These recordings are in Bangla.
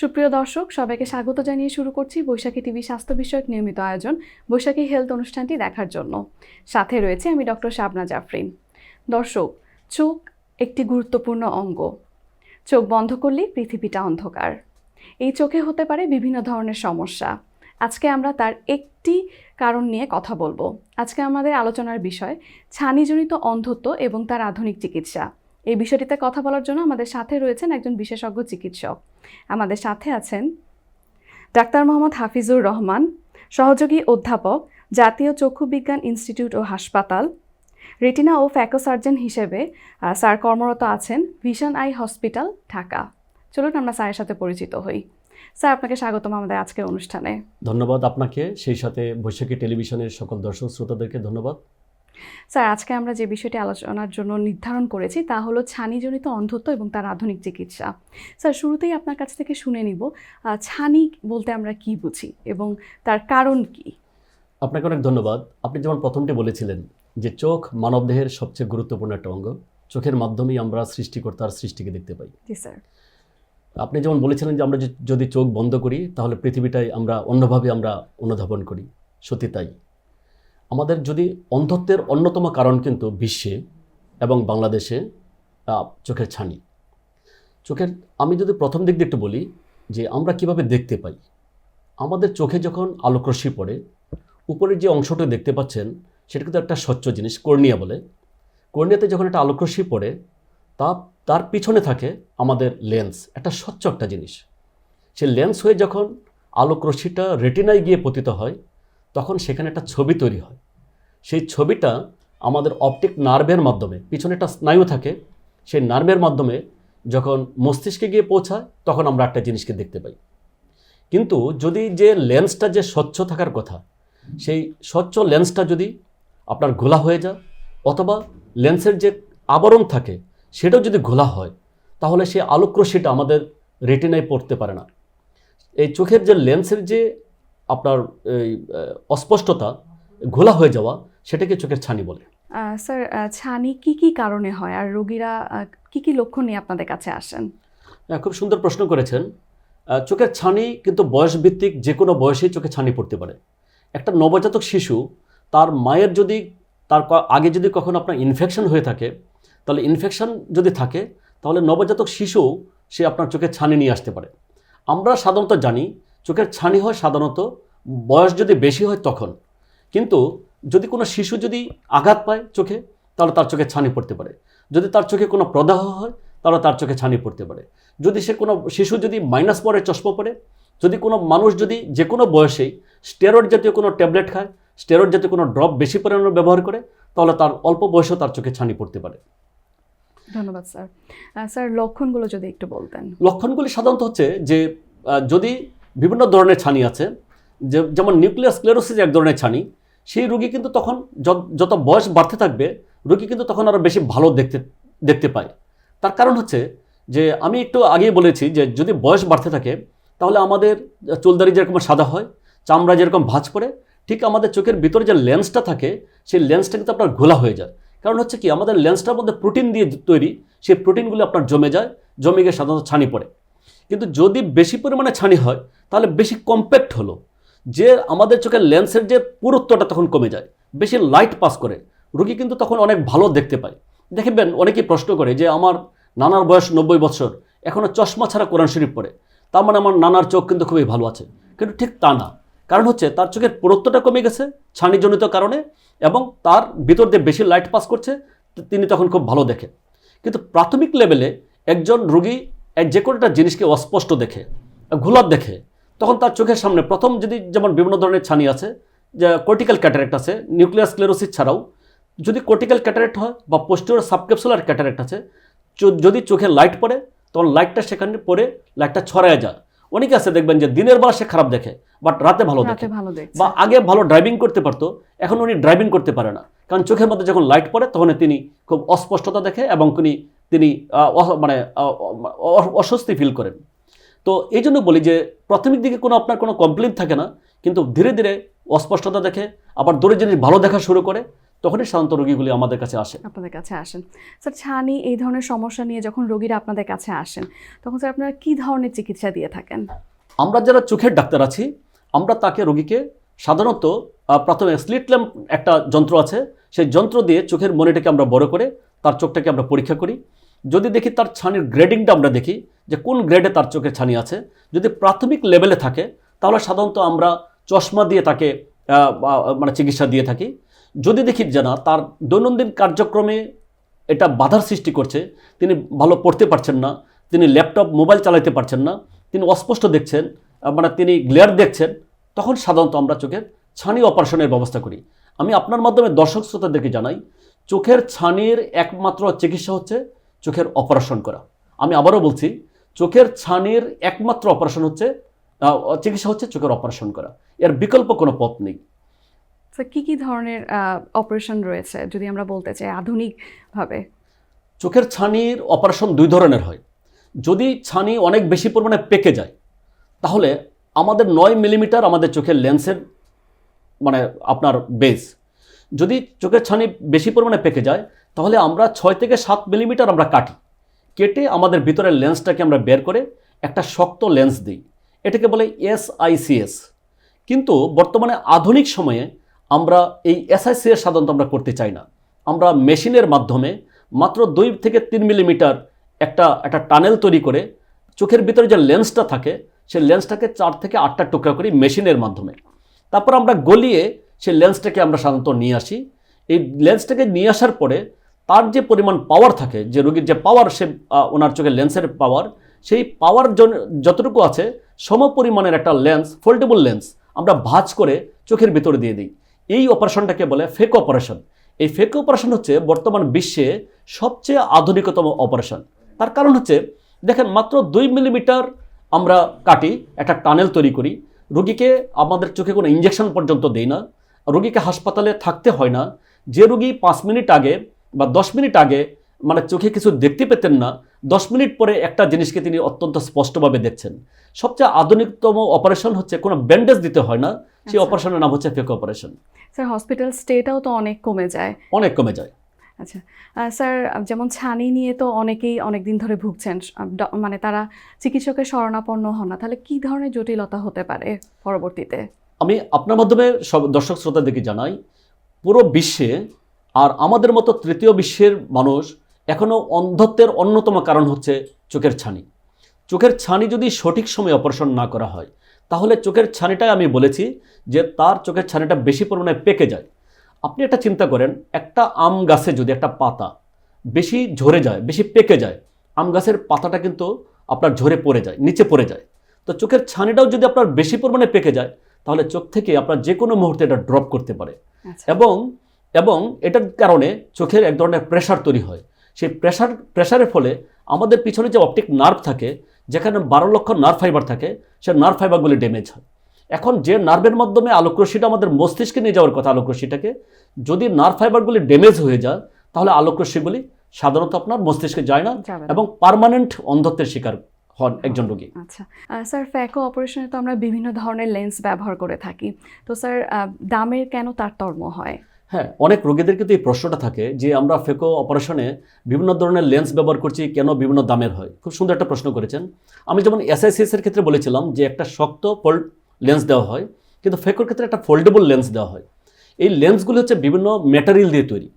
সুপ্রিয় দর্শক, সবাইকে স্বাগত জানিয়ে শুরু করছি বৈশাখী টিভি স্বাস্থ্য বিষয়ক নিয়মিত আয়োজন, বৈশাখী হেলথ অনুষ্ঠানটি দেখার জন্য। সাথে রয়েছে আমি ডক্টর শাবনা জাফরিন। দর্শক, চোখ একটি গুরুত্বপূর্ণ অঙ্গ। চোখ বন্ধ করলেই পৃথিবীটা অন্ধকার। এই চোখে হতে পারে বিভিন্ন ধরনের সমস্যা। আজকে আমরা তার একটি কারণ নিয়ে কথা বলব। আজকে আমাদের আলোচনার বিষয়, ছানিজনিত অন্ধত্ব এবং তার আধুনিক চিকিৎসা। এই বিষয়টিতে কথা বলার জন্য আমাদের সাথে রয়েছেন একজন বিশেষজ্ঞ চিকিৎসক। আমাদের সাথে আছেন ডাক্তার মোহাম্মদ হাফিজুর রহমান, সহযোগী অধ্যাপক, জাতীয় চক্ষু বিজ্ঞান ইনস্টিটিউট ও হাসপাতাল, রেটিনা ও ফ্যাকো সার্জন হিসেবে স্যার কর্মরত আছেন ভিশন আই হসপিটাল, ঢাকা। চলুন আমরা স্যারের সাথে পরিচিত হই। স্যার, আপনাকে স্বাগতম আমাদের আজকের অনুষ্ঠানে। ধন্যবাদ আপনাকে। সেই সাথে বৈশাখী টেলিভিশনের সকল দর্শক শ্রোতাদেরকে ধন্যবাদ। স্যার আজকে আমরা যে বিষয়টি আলোচনার জন্য নির্ধারণ করেছি তা হলো ছানিজনিত অন্ধত্ব এবং তার আধুনিক চিকিৎসা। স্যার শুরুতেই আপনার কাছ থেকে শুনে নিব ছানি বলতে আমরা কি বুঝি এবং তার কারণ কি? আপনাকে অনেক ধন্যবাদ। আপনি যেমন প্রথমটি বলেছিলেন যে চোখ মানবদেহের সবচেয়ে গুরুত্বপূর্ণ একটা অঙ্গ। চোখের মাধ্যমেই আমরা সৃষ্টিকর্তার সৃষ্টিকে দেখতে পাই। জি স্যার আপনি যেমন বলেছিলেন যে আমরা যদি চোখ বন্ধ করি তাহলে পৃথিবীটাই আমরা অন্যভাবে আমরা অনুধাবন করি। সত্যি তাই। আমাদের যদি অন্ধত্বের অন্যতম কারণ কিন্তু বিশ্বে এবং বাংলাদেশে চোখের ছানি। চোখের, আমি যদি প্রথম দিক দিয়ে একটু বলি যে আমরা কীভাবে দেখতে পাই? আমাদের চোখে যখন আলোকরশ্মি পড়ে, উপরের যে অংশটা দেখতে পাচ্ছেন, সেটা কিন্তু একটা স্বচ্ছ জিনিস, কর্নিয়া বলে। কর্নিয়াতে যখন একটা আলোকরশ্মি পড়ে, তা, তার পিছনে থাকে আমাদের লেন্স, একটা স্বচ্ছ একটা জিনিস। সেই লেন্স হয়ে যখন আলোক রশ্মিটা রেটিনায় গিয়ে পতিত হয় তখন সেখানে একটা ছবি তৈরি হয়। সেই ছবিটা আমাদের অপটিক নার্ভের মাধ্যমে, পিছনে একটা স্নায়ু থাকে, সেই নার্ভের মাধ্যমে যখন মস্তিষ্কে গিয়ে পৌঁছায়, তখন আমরা একটা জিনিসকে দেখতে পাই। কিন্তু যদি যে লেন্সটা যে স্বচ্ছ থাকার কথা, সেই স্বচ্ছ লেন্সটা যদি আপনার ঘোলা হয়ে যায়, অথবা লেন্সের যে আবরণ থাকে, সেটাও যদি ঘোলা হয়, তাহলে সেই আলোকরশ্মিটা আমাদের রেটিনায় পড়তে পারে না। এই চোখের যে লেন্সের যে আপনার এই অস্পষ্টতা ঘোলা হয়ে যাওয়া সেটাকে চোখের ছানি বলে। স্যার ছানি কি কি কারণে হয়? আর রোগীরা কি কি লক্ষণ নিয়ে আপনাদের কাছে আসেন? হ্যাঁ, খুব সুন্দর প্রশ্ন করেছেন। চোখের ছানি কিন্তু বয়সভিত্তিক যে কোনো বয়সেই চোখে ছানি পড়তে পারে। একটা নবজাতক শিশু তার মায়ের যদি তার আগে যদি কখনো আপনার ইনফেকশন হয়ে থাকে তাহলে ইনফেকশন যদি থাকে তাহলে নবজাতক শিশু সে আপনার চোখে ছানি নিয়ে আসতে পারে। আমরা সাধারণত জানি চোখের ছানি হয় সাধারণত বয়স যদি বেশি হয় তখন। কিন্তু যদি কোনো শিশু যদি আঘাত পায় চোখে তাহলে তার চোখে ছানি পড়তে পারে। যদি তার চোখে কোনো প্রদাহ হয় তাহলে তার চোখে ছানি পড়তে পারে। যদি সে কোনো শিশু যদি মাইনাস পরে চশমা পড়ে যদি কোনো মানুষ যদি যে কোনো বয়সেই স্টেরয়েড জাতীয় কোনো ট্যাবলেট খায় স্টেরয়েড জাতীয় কোনো ড্রপ বেশি পরিমাণে ব্যবহার করে তাহলে তার অল্প বয়সেও তার চোখে ছানি পড়তে পারে। ধন্যবাদ স্যার। স্যার লক্ষণগুলো যদি একটু বলতেন। লক্ষণগুলি সাধারণত হচ্ছে যে যদি বিভিন্ন ধরনের ছানি আছে। যে, যেমন নিউক্লিয়াস স্ক্লেরোসিস এক ধরনের ছানি। সেই রোগী কিন্তু তখন যত- বয়স বাড়তে থাকবে, রোগী কিন্তু তখন আরও বেশি ভালো দেখতে দেখতে পায়। তার কারণ হচ্ছে যে, আমি একটু আগেই বলেছি যে, যদি বয়স বাড়তে থাকে, তাহলে আমাদের চুলদারি যেরকম সাদা হয়, চামড়া যেরকম ভাঁজ পড়ে, ঠিক আমাদের চোখের ভিতরে যে লেন্সটা থাকে, সেই লেন্সটা কিন্তু আপনার ঘোলা হয়ে যায়। কারণ হচ্ছে কি, আমাদের লেন্সটার মধ্যে প্রোটিন দিয়ে তৈরি, সেই প্রোটিনগুলো আপনার জমে যায়, জমে গিয়ে সাধারণত ছানি পড়ে। কিন্তু যদি বেশি পরিমাণে ছানি হয়, তাহলে বেশি কম্প্যাক্ট হলো। যে আমাদের চোখের লেন্সের যে পুরুত্বটা তখন কমে যায়, বেশি লাইট পাস করে, রুগী কিন্তু তখন অনেক ভালো দেখতে পায়। দেখবেন, অনেকেই প্রশ্ন করে যে আমার নানার বয়স নব্বই বছর এখনও চশমা ছাড়া কোরআন শরীফ পড়ে। তার মানে আমার নানার চোখ কিন্তু খুবই ভালো আছে। কিন্তু ঠিক তা না। কারণ হচ্ছে, তার চোখের পুরুত্বটা কমে গেছে ছানিজনিত কারণে এবং তার ভিতর দিয়ে বেশি লাইট পাস করছে তিনি তখন খুব ভালো দেখে কিন্তু প্রাথমিক লেভেলে একজন রোগী যে কোনো একটা জিনিসকে অস্পষ্ট দেখে ঘোলার দেখে তখন তার চোখের সামনে প্রথম যদি যেমন বিভিন্ন ধরনের ছানি আছে যে কর্টিক্যাল ক্যাটারেক্ট আছে নিউক্লিয়াস ক্লেরোসিস ছাড়াও যদি কর্টিক্যাল ক্যাটারেক্ট হয় বা পোস্টিওর সাবক্যাপসুলার ক্যাটারেক্ট আছে চো- যদি চোখে লাইট পড়ে তখন লাইটটা সেখানে পড়ে লাইটটা ছড়ায় যায়। অনেকে আছে দেখবেন যে দিনের বেলা সে খারাপ দেখে বাট রাতে ভালো দেখে। বা আগে ভালো ড্রাইভিং করতে পারতো এখন উনি ড্রাইভিং করতে পারে না। কারণ চোখের মধ্যে যখন লাইট পড়ে তখন তিনি খুব অস্পষ্টতা দেখে এবং তিনি তিনি মানে অস্বস্তি ফিল করেন। তো এই জন্য বলি যে প্রাথমিক দিকে কোনো আপনার কোনো কমপ্লেন থাকে না কিন্তু ধীরে ধীরে অস্পষ্টতা দেখে আবার দূরে জিনিস ভালো দেখা শুরু করে তখনই সাধারণত রোগীগুলি আমাদের কাছে আসে। আপনাদের কাছে আসেন। স্যার ছানি এই ধরনের সমস্যা নিয়ে যখন রোগীরা আপনাদের কাছে আসেন তখন স্যার আপনারা কী ধরনের চিকিৎসা দিয়ে থাকেন? আমরা যারা চোখের ডাক্তার আছি আমরা তাকে রোগীকে সাধারণত প্রথমে স্লিট ল্যাম্প একটা যন্ত্র আছে সেই যন্ত্র দিয়ে চোখের মনিটাকে আমরা বড় করে তার চোখটাকে আমরা পরীক্ষা করি। যদি দেখি তার ছানির গ্রেডিংটা আমরা দেখি যে কোন গ্রেডে তার চোখের ছানি আছে। যদি প্রাথমিক লেভেলে থাকে, তাহলে সাধারণত আমরা চশমা দিয়ে তাকে মানে চিকিৎসা দিয়ে থাকি। যদি দেখি যে না, তার দৈনন্দিন কার্যক্রমে এটা বাধার সৃষ্টি করছে, তিনি ভালো পড়তে পারছেন না, তিনি ল্যাপটপ মোবাইল চালাতে পারছেন না, তিনি অস্পষ্ট দেখছেন মানে তিনি গ্লেয়ার দেখছেন, তখন সাধারণত আমরা চোখের ছানি অপারেশনের ব্যবস্থা করি। আমি আপনার মাধ্যমে দর্শক শ্রোতাদেরকে জানাই চোখের ছানির একমাত্র চিকিৎসা হচ্ছে চোখের অপারেশন করা। আমি আবারও বলছি চোখের ছানির একমাত্র অপারেশন হচ্ছে চিকিৎসা হচ্ছে চোখের অপারেশন করা। এর বিকল্প কোনো পথ নেই। স্যার কী কী ধরনের অপারেশন রয়েছে? যদি আমরা বলতে চাই আধুনিকভাবে। চোখের ছানির অপারেশন দুই ধরনের হয়। যদি ছানি অনেক বেশি পরিমাণে পেকে যায় তাহলে আমাদের নয় মিলিমিটার আমাদের চোখের লেন্সের মানে আপনার বেস যদি চোখের ছানি বেশি পরিমাণে পেকে যায়, তাহলে আমরা ছয় থেকে সাত মিলিমিটার আমরা কাটি। কেটে আমাদের ভিতরের লেন্সটাকে আমরা বের করে একটা শক্ত লেন্স দিই। এটাকে বলে এসআইসিএস কিন্তু বর্তমানে আধুনিক সময়ে আমরা এই এসআইসিএস সাধারণত আমরা করতে চাই না। আমরা মেশিনের মাধ্যমে মাত্র দুই থেকে তিন মিলিমিটার একটা একটা টানেল তৈরি করে চোখের ভিতরে যে লেন্সটা থাকে, সেই লেন্সটাকে চার থেকে আটটা টুকরা করি মেশিনের মাধ্যমে। তারপর আমরা গলিয়ে সেই লেন্সটাকে আমরা সাধারণত নিয়ে আসি। এই লেন্সটাকে নিয়ে আসার পরে তার যে পরিমাণ পাওয়ার থাকে, যে রোগীর যে পাওয়ার সে ওনার চোখের লেন্সের পাওয়ার সেই পাওয়ার যতটুকু আছে, সম পরিমাণের একটা লেন্স ফোল্ডেবল লেন্স আমরা ভাঁজ করে চোখের ভিতরে দিয়ে দিই। এই অপারেশনটাকে বলে ফেক অপারেশন এই ফেক অপারেশন হচ্ছে বর্তমান বিশ্বে সবচেয়ে আধুনিকতম অপারেশন তার কারণ হচ্ছে, দেখেন মাত্র দুই মিলিমিটার আমরা কাটি, একটা টানেল তৈরি করি। রোগীকে আমাদের চোখে কোনো ইঞ্জেকশন পর্যন্ত দেই না। রোগীকে হাসপাতালে থাকতে হয় না। যে রোগী পাঁচ মিনিট আগে বা দশ মিনিট আগে মানে চোখে কিছু দেখতে পেতেন না দশ মিনিট পরে একটা জিনিসকে তিনি অত্যন্ত স্পষ্টভাবে দেখছেন। সবচেয়ে আধুনিকতম অপারেশন হচ্ছে কোনো ব্যান্ডেজ দিতে হয় না সেই আচ্ছা। অপারেশনের নাম হচ্ছে ফেক অপারেশন স্যার হসপিটাল স্টেটাও তো অনেক কমে যায়। অনেক কমে যায়। আচ্ছা। স্যার যেমন ছানি নিয়ে তো অনেকেই অনেক দিন ধরে ভুগছেন মানে তারা চিকিৎসকের শরণাপন্ন হন না তাহলে কি ধরনের জটিলতা হতে পারে পরবর্তীতে? আমি আপনার মাধ্যমে সব দর্শক শ্রোতাদেরকে জানাই, পুরো বিশ্বে আর আমাদের মতো তৃতীয় বিশ্বের মানুষ এখনও অন্ধত্বের অন্যতম কারণ হচ্ছে চোখের ছানি। চোখের ছানি যদি সঠিক সময়ে অপারেশন না করা হয়, তাহলে চোখের ছানিটাই আমি বলেছি যে তার চোখের ছানিটা বেশি পরিমাণে পেকে যায়। আপনি একটা চিন্তা করেন, একটা আম গাছে যদি একটা পাতা বেশি ঝরে যায়, বেশি পেকে যায়, আম গাছের পাতাটা কিন্তু আপনার ঝরে পড়ে যায়, নিচে পড়ে যায়। তো চোখের ছানিটাও যদি আপনার বেশি পরিমাণে পেকে যায় তাহলে চোখ থেকে আপনার যে কোনো মুহূর্তে এটা ড্রপ করতে পারে। আচ্ছা। এবং এবং এটার কারণে চোখের এক ধরনের প্রেশার তৈরি হয়। সেই প্রেশার প্রেশারের ফলে আমাদের পিছনে যে অপটিক নার্ভ থাকে যেখানে বারো লক্ষ নার্ভ ফাইবার থাকে সে নার্ভ ফাইবারগুলি ড্যামেজ হয়। এখন যে নার্ভের মাধ্যমে আলোকরশ্মিটা আমাদের মস্তিষ্কে নিয়ে যাওয়ার কথা আলোকরশ্মিটাকে যদি নার্ভ ফাইবারগুলি ড্যামেজ হয়ে যায় তাহলে আলোকরশ্মিগুলি সাধারণত আপনার মস্তিষ্কে যায় না না। এবং পার্মানেন্ট অন্ধত্বের শিকার হন একজন রোগী। আচ্ছা। স্যার ফ্যাকো অপারেশনে তো আমরা বিভিন্ন ধরনের লেন্স ব্যবহার করে থাকি। তো স্যার দামের কেন তারতম্য হয়? হ্যাঁ অনেক রোগীদের কিন্তু এই প্রশ্নটা থাকে যে আমরা ফেকো অপারেশনে বিভিন্ন ধরনের লেন্স ব্যবহার করছি কেন বিভিন্ন দামের হয়? খুব সুন্দর একটা প্রশ্ন করেছেন। আমি যেমন এসআইসিএস এর ক্ষেত্রে বলেছিলাম যে একটা শক্ত ফোল্ড লেন্স দেওয়া হয় কিন্তু ফেকোর ক্ষেত্রে একটা ফোল্ডেবল লেন্স দেওয়া হয়। এই লেন্সগুলি হচ্ছে বিভিন্ন ম্যাটেরিয়াল দিয়ে তৈরি।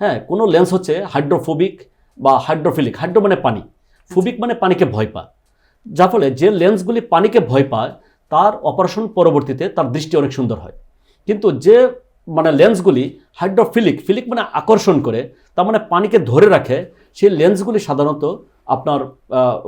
হ্যাঁ কোনো লেন্স হচ্ছে হাইড্রোফোবিক বা হাইড্রোফিলিক হাইড্রো মানে পানি। ফুবিক মানে পানিকে ভয় পায়। যার ফলে যে লেন্সগুলি পানিকে ভয় পায়, তার অপারেশন পরবর্তীতে তার দৃষ্টি অনেক সুন্দর হয়। কিন্তু যে মানে লেন্সগুলি হাইড্রোফিলিক, ফিলিক মানে আকর্ষণ করে, তার মানে পানিকে ধরে রাখে, সেই লেন্সগুলি সাধারণত আপনার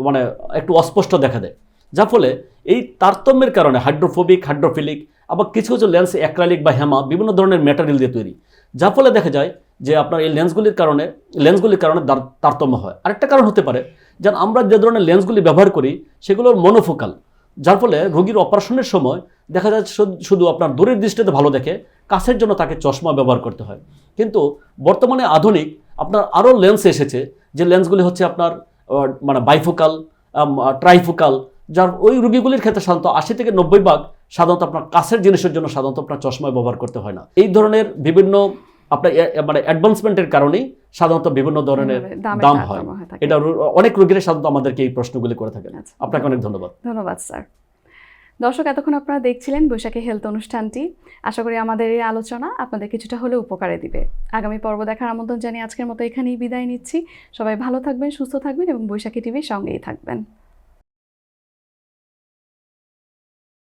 মানে একটু অস্পষ্ট দেখা দেয়। যার ফলে এই তারতম্যের কারণে হাইড্রোফোবিক, হাইড্রোফিলিক, আবার কিছু কিছু লেন্স অ্যাক্রালিক বা হেমা, বিভিন্ন ধরনের ম্যাটেরিয়াল দিয়ে তৈরি। যার ফলে দেখা যায় যে আপনার এই লেন্সগুলির কারণে লেন্সগুলির কারণে তার- তারতম্য হয়। আরেকটা কারণ হতে পারে, যেন আমরা যে ধরনের লেন্সগুলি ব্যবহার করি, সেগুলোর মনোফোকাল যার ফলে রোগীর অপারেশনের সময় দেখা যায় শুধু- শুধু আপনার দূরের দৃষ্টিতে ভালো দেখে, কাছের জন্য তাকে চশমা ব্যবহার করতে হয়। কিন্তু বর্তমানে আধুনিক, আপনার আরও লেন্স এসেছে, যে লেন্সগুলি হচ্ছে আপনার মানে বাইফোকাল ট্রাইফোকাল যার ওই রুগীগুলির ক্ষেত্রে সাধারণত আশি থেকে নব্বই ভাগ সাধারণত আপনার কাছের জিনিসের জন্য সাধারণত আপনার চশমা ব্যবহার করতে হয় না। এই ধরনের বিভিন্ন আপনার মানে অ্যাডভান্সমেন্টের কারণেই সাধারণত বিভিন্ন ধরনের দাম হয়। এটা অনেক রোগীরা সাধারণত আমাদেরকে এই প্রশ্নগুলি করে থাকেন। আচ্ছা। আপনাকে অনেক ধন্যবাদ। ধন্যবাদ স্যার। দর্শক এতক্ষণ আপনারা দেখছিলেন বৈশাখী হেলথ অনুষ্ঠানটি। আশা করি আমাদের এই আলোচনা আপনাদের কিছুটা হলেও উপকারে দিবে। আগামী পর্ব দেখার আমন্ত্রণ জানিয়ে আজকের মতো এখানেই বিদায় নিচ্ছি। সবাই ভালো থাকবেন সুস্থ থাকবেন এবং বৈশাখী টিভির সঙ্গেই থাকবেন।